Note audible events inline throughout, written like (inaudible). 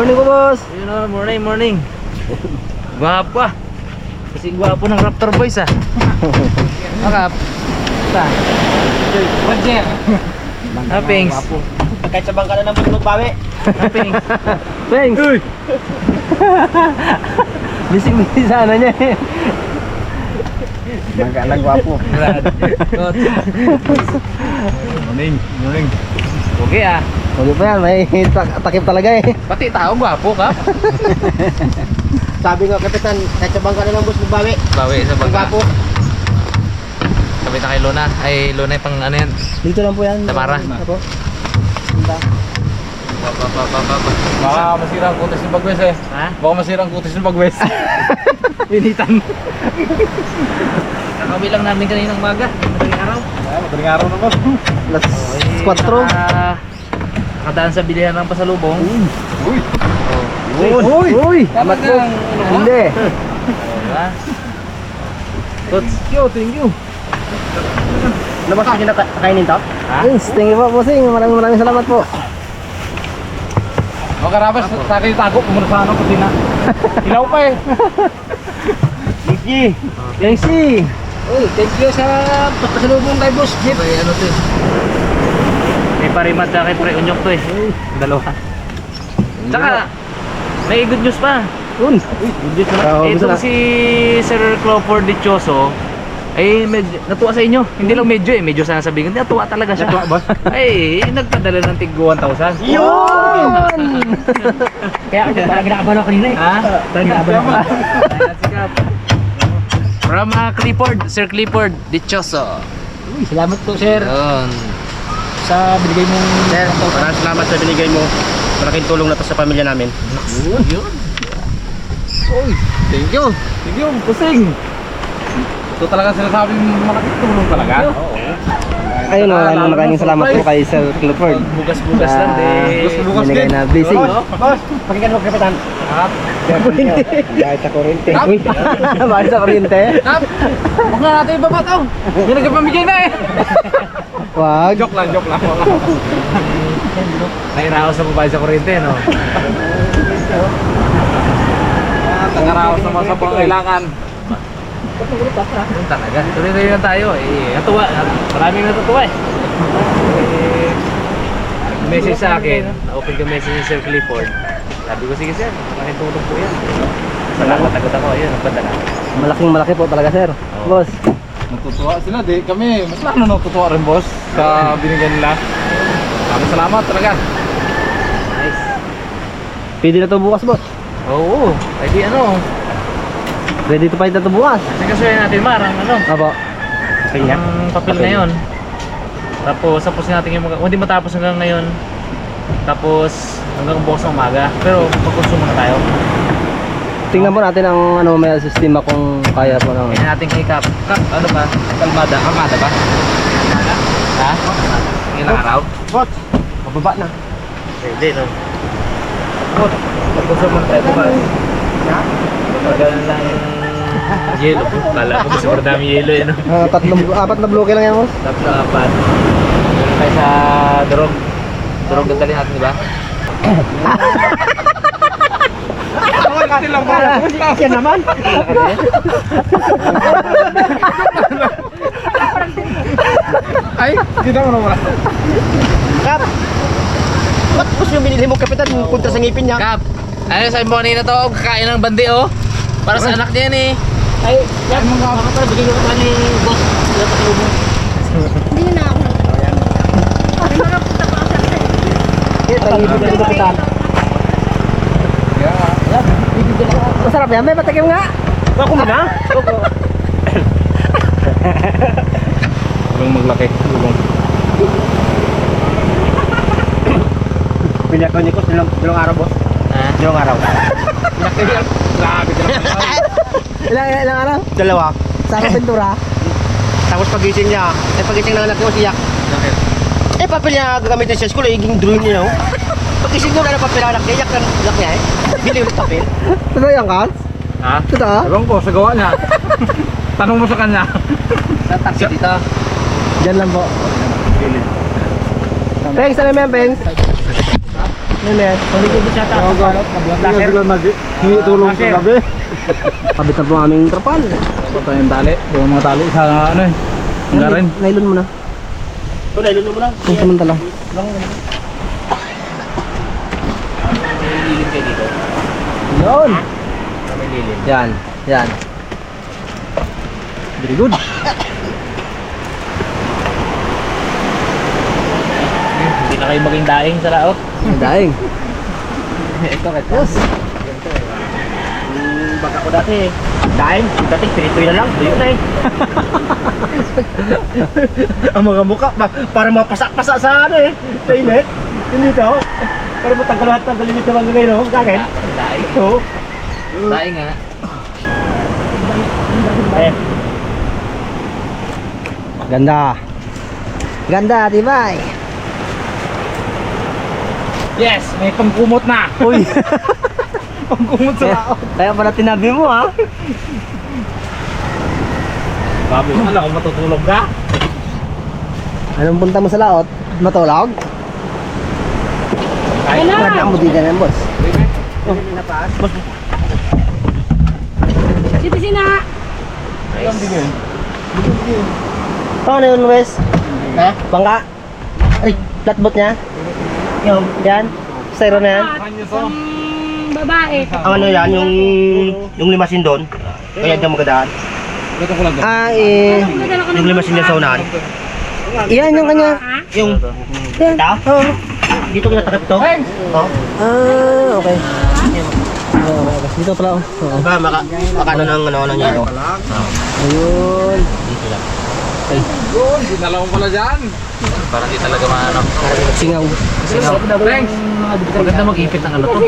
Morning po, boss. Yun na, morning, morning. Gwapo ah. Kasi gwapo ng Raptor Boys ah. (laughs) Makap. Ta. Roger. Hapings. Kahit sa bangka na naman magbawi. Hapings. Thanks. (laughs) Uy. (laughs) Bising-bising sa ano niya eh. Bangka lang gwapo. Brad. Kot. Morning, morning. Okay ah. Huwag pa yan, may tak- takip talaga eh. Pati tao gwapo ka. (laughs) Sabi nga kapitan, kahit sa bangka na naman magbawi. Bawi sa Ang bangka. gwapo. Sabi na kay Luna. Ay, Luna yung pang ano yan. Dito lang po yan. Tamara. Pa, pa, pa, pa. Baka masira ang kutis ng bagwes eh. Ha? Baka masira ang kutis ng bagwes. (laughs) Pinitan. Kakabi lang namin kaninang maga. Madaling araw. Ay, madaling araw na ba? Las Okay, 4. naka- Nakadaan sa bilihan ng pasalubong. Uy! Oh. Uy! Uy! Tama Salamat po. ka. Hindi. Diba? Thank you, thank you. Labas na kinakainin to? Ha? Yes, thank you po, bossing. Maraming maraming salamat po. Mga karabas, sa akin yung tago, pumunta sa ano, kusina. (laughs) Ilaw pa eh. Gigi! Thanks, si. Uy, thank you sa pasalubong kay Boss Jeep. May ano to eh. May parimad sa akin pre unyok to eh. Dalawa. Tsaka, may good news pa. Yun. Ito gusto na. si Sir Crawford Dichoso ay medyo, natuwa sa inyo. Hindi lang medyo eh, medyo sana sabihin. Hindi, natuwa talaga siya. Natuwa, boss? (laughs) Ay, nagpadala ng tig 1,000. Yun! (laughs) Kaya parang ginakabahan ako kanina eh. Ha? Parang ginakabahan ako. Ayan, sikap. From uh, Clifford, Sir Clifford Dichoso. Uy, salamat po sir Yun. sa binigay mong... Sir, maraming salamat sa binigay mo. Malaking tulong na to sa pamilya namin. Yun. Uy, thank you. Thank you, kusing. Ito talaga sinasabi ng malaking tulong talaga. Oo. Ayun, maraming maraming salamat po kay Sir Clifford. Bugas-bugas lang Ah, din. bugas-bugas din. na blessing. Boss, pakinggan mo kapitan. Kap, Dahil sa kurente. Kap, Uy, bakit sa kuryente? kap. Huwag na natin ibaba to. Hindi nagpamigay na eh. Wag. Joke lang, joke lang. Nairaos sa babae sa kuryente, no? Tangaraos naman sa pangailangan. Talaga. Tuloy-tuloy lang tayo. Eh, natuwa. Maraming natutuwa eh. eh message sa akin, na-open ko message ni Sir Clifford. Sabi ko, sige sir, malaking tulong po yan. Salamat agad ako. Ayun, nagpadala. Malaking malaki po talaga, sir. Boss. Natutuwa sila, di kami. Mas lalo natutuwa rin boss sa binigyan nila. Maraming salamat talaga. Nice. Pwede na to bukas, boss. Oo. Ay di ano. Ready to fight na to bukas. Sigasuhin natin marang ano. Apo. Ang papel na yun. Tapos tapusin natin yung mga, hindi matapos hanggang ngayon. Tapos hanggang bukas ng umaga. Pero magkonsumo na tayo. Tingnan po natin ang ano may sistema kung kaya po ng Kaya natin kay Cap. Cap, ano ba? Kalmada. Kalmada ba? Ha? Ilang araw? Boss, pababa na. Pwede, no? Good. Magkonsumo na tayo bukas. Pagkalan lang yelo. Kala ko mas dami yelo eh, no? Ah, tatlong apat na bloke lang yan, boss. Na apat. Meron tayo sa durog. Durog na dali natin, di ba? Yan naman. Ay, hindi naman wala. Kap! Ba't boss yung binili mo kapitan kontra sa ngipin niya? Kap, ano sa mo na to? Kakain ng bandi, oh. Para sa anak niya yan, eh. Ay, yan mga kapatid, bigyan ko pa ni boss. Yan pasalubong. Hindi na ako. May mga punta pa ako sa Bibigyan ko kita. Masarap yan, may patikim nga. Ako muna? Tulong maglaki. Tulong. Pinako ni Kos dalawang dalawang araw boss. Ha? Dalawang araw. Pinaki yan. Grabe. Ilang ilang araw? Dalawa. Sa pintura. Tapos pagising niya, eh pagising ng anak ko siyak. Eh papel niya gagamitin sa school, eh, iging drawing niya. oh. Pagising doon, ano papel ang anak niya, yak ng anak niya eh. Bili ulit papel. Totoo yan, Kans? Ha? Totoo? Ewan ko, sa gawa niya. Tanong mo sa kanya. Sa taxi dito. Diyan lang po. Thanks, ano yan, Pengs? Ano yan? Paligid siya ta. Hindi sila nag-hingi tulong sa gabi. Kabit na po ang aming trapal. Ito tayong tali. Buong mga tali sa ano eh. Nga rin. Nylon mo na. Ito, nailulo mo lang. Kung samantala. Lilim kayo dito. Yun. May lilim. Yan. Yan. Very good. Hindi na kayo maging daing sa laot. Daing. (laughs) Ito, ito. Yes. Hmm, baka ko dati. Dahil, dati piritoy na lang. Tuyo na eh. (laughs) Ang mga mukha, pa, para mapasak-pasak sa ano eh. Sa init. Yun dito. Para matanggal lahat ng galimit na mga ngayon. Sa akin. Daing. Ito. Daing nga. Eh, Ganda. Ganda, tibay. Yes! May pangkumot na! Uy. (laughs) Pangkumot sa kaya, kaya pala tinabi mo ha. Babi, alam ko matutulog ka? Anong punta mo sa laot? Matulog? Ayun na. Wala mo din yan, boss. Dito sina. Paano yun, Wes? Ha? Bangka? Ay, flatboat niya? Yung, yan? Styro na yan? Ang babae. ang ano yan, yung, yung limasin doon. Kaya dyan magadaan. Ito ko lang doon. Ah, eh... Ng Yung limasin dyan sa unahan. Yan yung kanya. Yung, ito? Dito ko natakip to. Oh. Ah, okay. Dito pala, oh. Oo. Baka maka, maka ano ng ano, ano niya. Ayun. Dito lang. Yun, dinala ko pala dyan. Parang di talaga maano. Singaw. Thanks! Maganda mag-ipit ng ano to.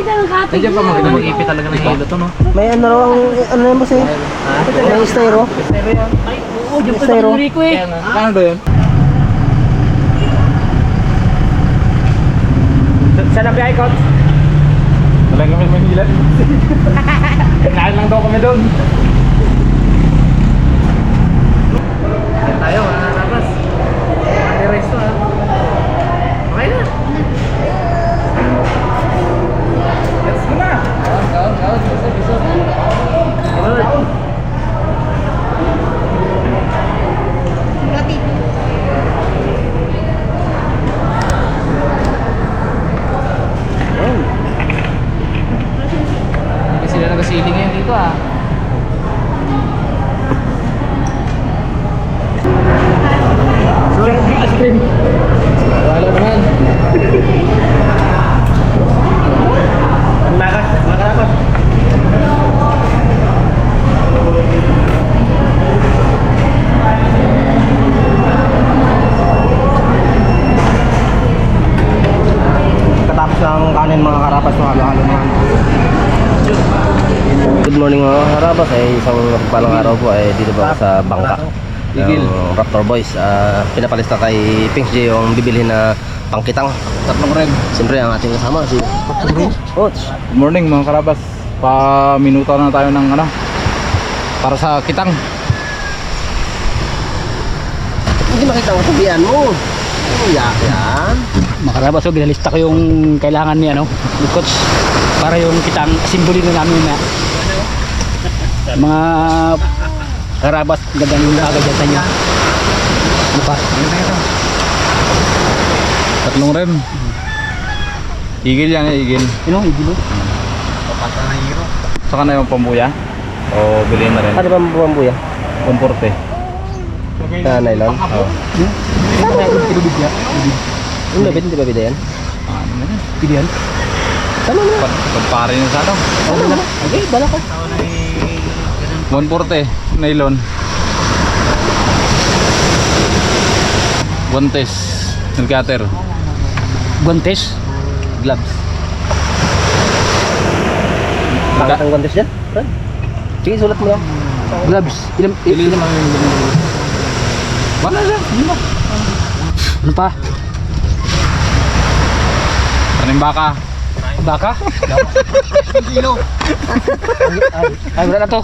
Nandiyan pa maganda mag-ipit talaga ng hilo to, no? May ano raw ang, ano yan, boss eh? May styro. Ay, oo, dyan pa Styro. sa ko eh. Kano ba yun? Saan na biyay, Coach? Wala kami Manila. (laughs) Kailangan lang daw kami doon. Yan tayo, mga Wala naman. Makas, makarapas. Katapos ng kanin mga karapas ng halo-halo naman. Good morning mga karapas. Ay isang palang araw po ay dito ba sa bangka. Ng Raptor Boys. Ah, pinapalista kay Pink J yung bibilhin na pangkitang. Tatlong red. Siyempre ang ating kasama si Coach. Good morning mga karabas. Pa-minuto na tayo ng ano. Para sa kitang. Hindi makita ang sabihan mo. Ano yak yan? Makarabas so ginalista ko yung kailangan ni ano, ni coach para yung kitang simbolin na namin na mga karabas gandang yung agad sa inyo. Ano pa? Tatlong red. Igil yan eh, igil. Yun o, igilo. Saka na yung pambuya. O bilhin na rin. Ano ba ang buwan-buya? Kumporte. Na nylon? Oo. Yung labit, hindi ba bida yan? Ano na yan? Pilihan. Tama na. Pag pagpare niya sa ano. Na. Okay, bala ka. 140 nylon. One test. Nagkater. Guantes. Gloves. Bakit ang guantes dyan? Sige, sulat mo lang. Gloves. Pili naman yung Wala lang. Na. ano pa? Tanim baka. Baka? Ay, wala na to.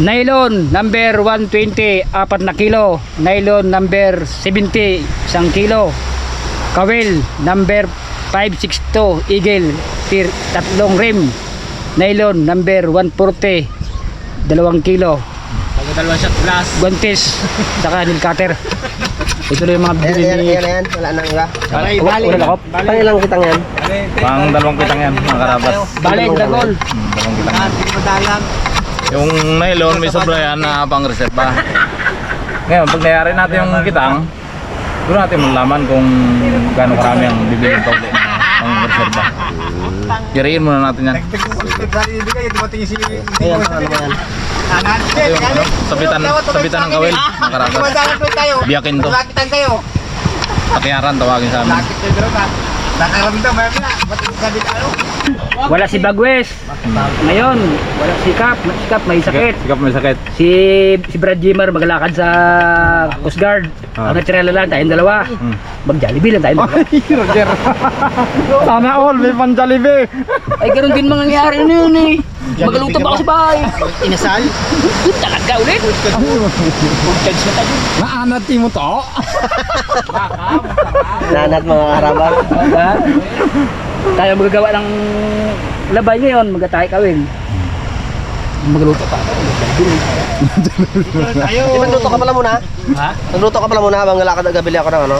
Nylon number 120, 4 na kilo. Nylon number 70, 1 kilo. Kawil number 562, Eagle, tir, tatlong rim. Nylon number 140, 2 kilo. Dalawang shot glass. Guantes, saka nail cutter. Ito na yung mga Ayan, bili ayan, ni... ayan, ayan. Wala na nga. Bali, bali. wala lakop? Pang ilang kitang yan? Pang dalawang kitang yan, mga karabas. Bale, dagol. Hmm, dalawang kitang yan. Madalang. Yung nylon, may sobra yan na pang reserva. Ngayon, pag nayari natin yung kitang, doon natin malaman kung gaano karami ang bibili pa ulit reserva. Kirain muna natin yan. Ayan, ano ba yan? Ito yung ano, sabitan, sabitan ng kawil, mga karabas. Biyakin to. Lakitan kayo. Pakiyaran, tawagin sa amin. Lakit kayo bro na. Nakaramdam ba na? Ba't sabi tayo? Wala si Bagwes. Ngayon, wala si Kap. Si Kap may sakit. Sikap may sakit. Si si Brad Jimmer maglalakad sa Coast Guard. Ah. Ang natira lang tayong dalawa. Hmm. Mag-Jollibee lang tayong dalawa. Roger. Sana all, may Jollibee. Ay, ganun din mangyayari na yun eh. Magaluto ba ako sa bahay? Inasal? Talaga ulit. Charge na tayo. Naanati mo to? Nanat mga karabas. Tayo magagawa ng labay ngayon, magatahay kawin. Magaluto pa. Tayo. Di ba nagluto ka pala muna? Ha? Nagluto ka pala muna habang lakad gabili ako ng ano?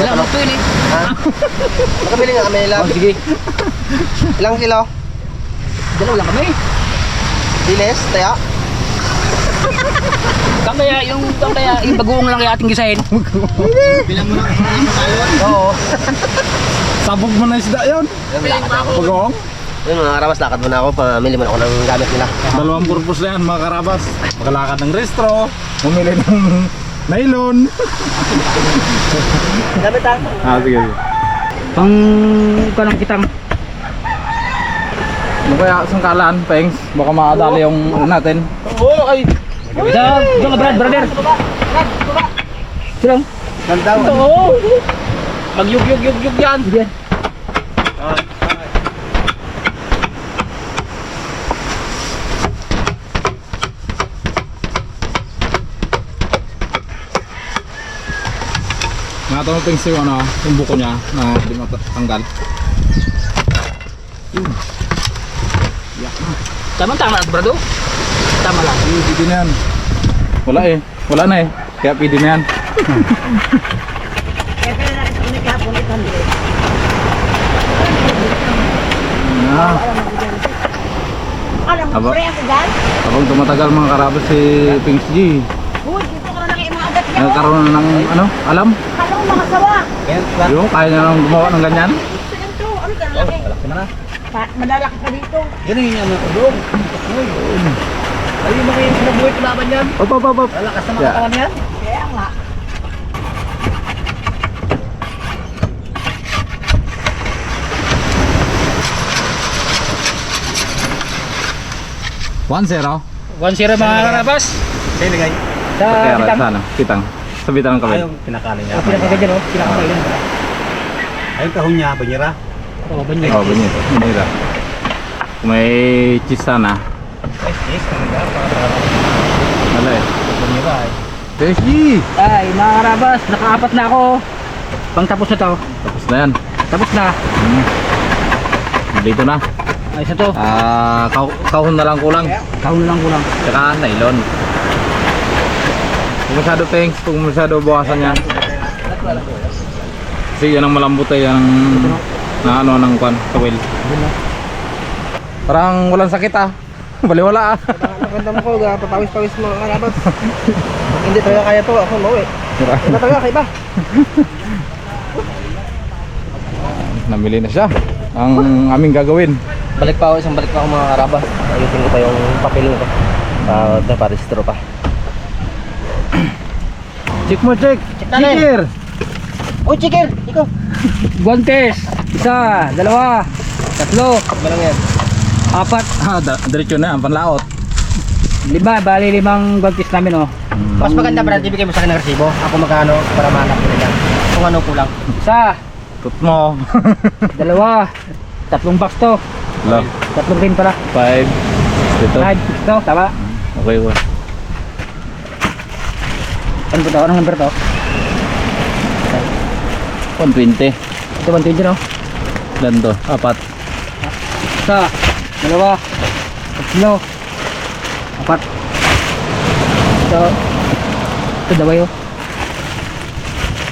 Wala, luto yun eh. Ha? Nakabili nga kami ilang, Oh, sige. ilang kilo? Dalawa lang kami. Diles, taya? Kamaya, yung kamaya, yung bagoong lang yung ating gisahin. Bilang mo na ang salon. Oo. Sabog mo na isda yun. Pagawang. Yun mga karabas, lakad muna ako. Pamili muna ako ng gamit nila. Dalawang purpose na yan mga karabas. Makalakad ng restro, bumili ng nylon. Gamit ha? Ah, sige. sige. Pang kanang kitang. Ano kaya sangkalan, Pengs? Baka makadali yung ano natin. Oo, ay. Doon ka Brad, brother. Silang. Ganda. Oo. Mag-yug-yug-yug-yug yan. Diyan. Nakita mo Pengs yung ano, yung buko niya na di matanggal. Tama-tama na, brado. Tama lang. Hindi, pwede na yan. Wala eh. Wala na eh. Kaya pwede na yan. Ah, Alam mo, pre ako dyan. habang tumatagal mga karabas si Pengs G, Uy, dito ka na lang yung mga agat niya. Nagkaroon na ng ano, alam? Ko mga sawa. Yung kaya niya lang gumawa ng ganyan. Ganito, ano ka laki? Pa, madalaki pa dito. Ganun yung mga kadong. Ay, yung mga yung sinabuhay kalaban yan. Op, op, op, op. Lalakas na mga Yeah. katawan yan. Kaya nga. One zero. 1-0 mga karabas. Kaya nagay. Sa Kaya kitang. sana, kitang. Sabitan ng kawin. Ayong pinakalan niya. Oh, pinakaganyan oh. Pinakaganyan. Ayong kahon niya, banyera. Oh, banyan. Oh, bunyi. Bunyi Kung may cheese sana. Yes, yes. Wala eh. Banyera ay. PSG! Ay, mga karabas, nakaapat na ako. Pang tapos na to. Tapos na yan. Tapos na. Hmm. Dito na. Ay, isa to. Ah, kau kahon na lang kulang. Kahon lang kulang. Tsaka nylon. Masyado thanks, kung masyado bukasan yan. Kasi yan ang malambot ay yan ang na ano ng kwan, kawil. Parang walang sakit ah. (laughs) Baliwala ah. Maganda mo ko, papawis-pawis mga karabas. Pag (laughs) hindi talaga kaya to, ako mauwi. Hindi na talaga, kaiba. (laughs) Namili na siya. Ang aming gagawin. Balik pa ako, isang balik pa ako mga karabas. Ayusin ko pa yung papel ko. Uh, naparehistro pa. Check mo, check. Check natin. Checker. Oh, chicken! Ikaw! (laughs) Guantes. Isa, dalawa, tatlo, Balang yan. apat, Ah, da- diretso na, ang panlaot. lima. Bali limang guantes namin oh. Mas maganda Brad, ibigay mo sa akin ng resibo. Ako magkano para mahanap ko nila. Kung ano kulang. Isa, Tut mo. (laughs) dalawa, tatlong box to. Lo, Tatlong rin pala. five. Dito. Five, six to, tama. Okay, okay. Ano ba to? Anong number to? 120. Ito 120 no? Ilan to? Apat. Isa, dalawa, tatlo, apat. Ito, ito daway oh.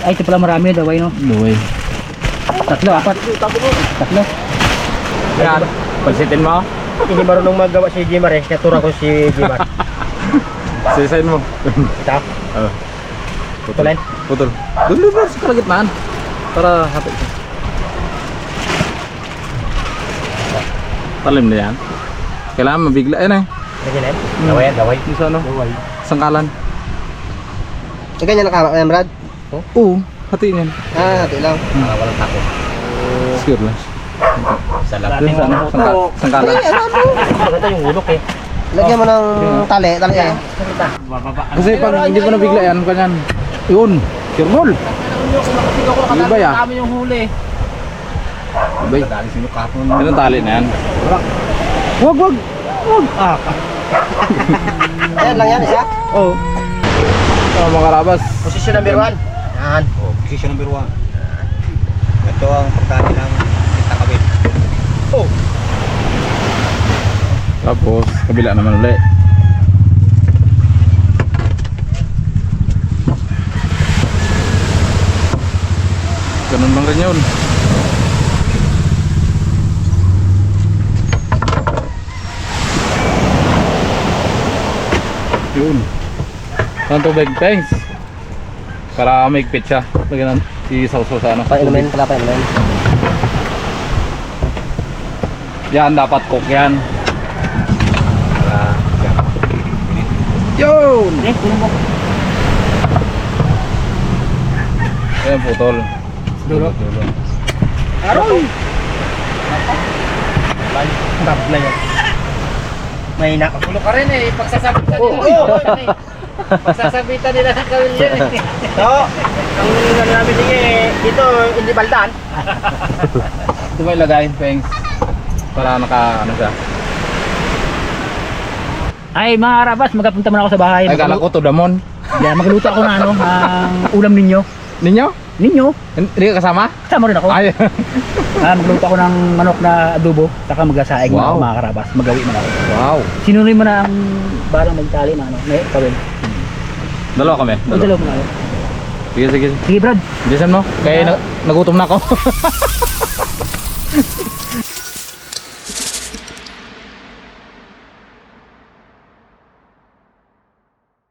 Ay, ito pala marami daway no. Duway. Tatlo, apat. Tatlo. Yan. Pansitin mo. Hindi marunong magawa si Jimar eh. Natura ko si Jimar. (laughs) Sisain mo. Ito. Oh. Putulin. Putol. Doon doon sa kalagitnaan. Para hapit. Talim na yan. Kailangan mabigla yan eh. Lagi na. Gaway yan, gaway. Yung sa ano? Sangkalan. Eh, ganyan nakama ka Brad? Oo. Hatiin yan. Ah, hati lang. Para walang takot. Sure lang. Sa Doon sa ano? Sangka, sangkalan. Maganda yung ulok eh. Lagyan mo ng tali, tali eh. Kasi pag hindi mo nabigla yan, kanyan. Yun. Sure ball. Ibay ah. Kami yung huli. Ibay. Dali sinukapon. Yan ang tali na yan. Wag, wag. (laughs) Ayan lang yan, isa. Oo. Oh, mga karabas. Position number 1. Yan. Oh, position number 1. Ito ang pagkani ng takawit. Oh. Tapos, kabila naman ulit. Ganun lang rin yun. Yun. Saan tubig? Thanks. Para maigpit siya. Lagyan ng isaw-saw sa ano. Painumin, pala painumin. Yan, dapat cook yan. Yun! Ayan, putol. Dulo. Dulo. Aroy! Tap na yan. May na. Ulo ka rin eh. Pagsasabitan Oo. nila. (laughs) Pagsasabitan nila ng gawin yan eh. (laughs) So, ang ano namin sige eh, dito hindi baldan. (laughs) Ito mo ilagay, Pengs. Para naka, ano siya. Ay, mga karabas, magkapunta muna ako sa bahay. Ay, kala ko to damon. Yan, magluto ako ng ano, ng ulam ninyo. Ninyo? Ninyo? Hindi ka kasama? Kasama rin ako. Ay, (laughs) Ah, magluto ako ng manok na adobo, saka magasaing Wow. wow. mga karabas. Magawi man ako. wow. Sinunoy mo na ang balang magtali na ano, may kawin. Dalawa kami. Dalawa. dalawa mo na ako. Sige, sige. Sige, Brad. Bilisan mo. Kaya na, nagutom na ako. (laughs)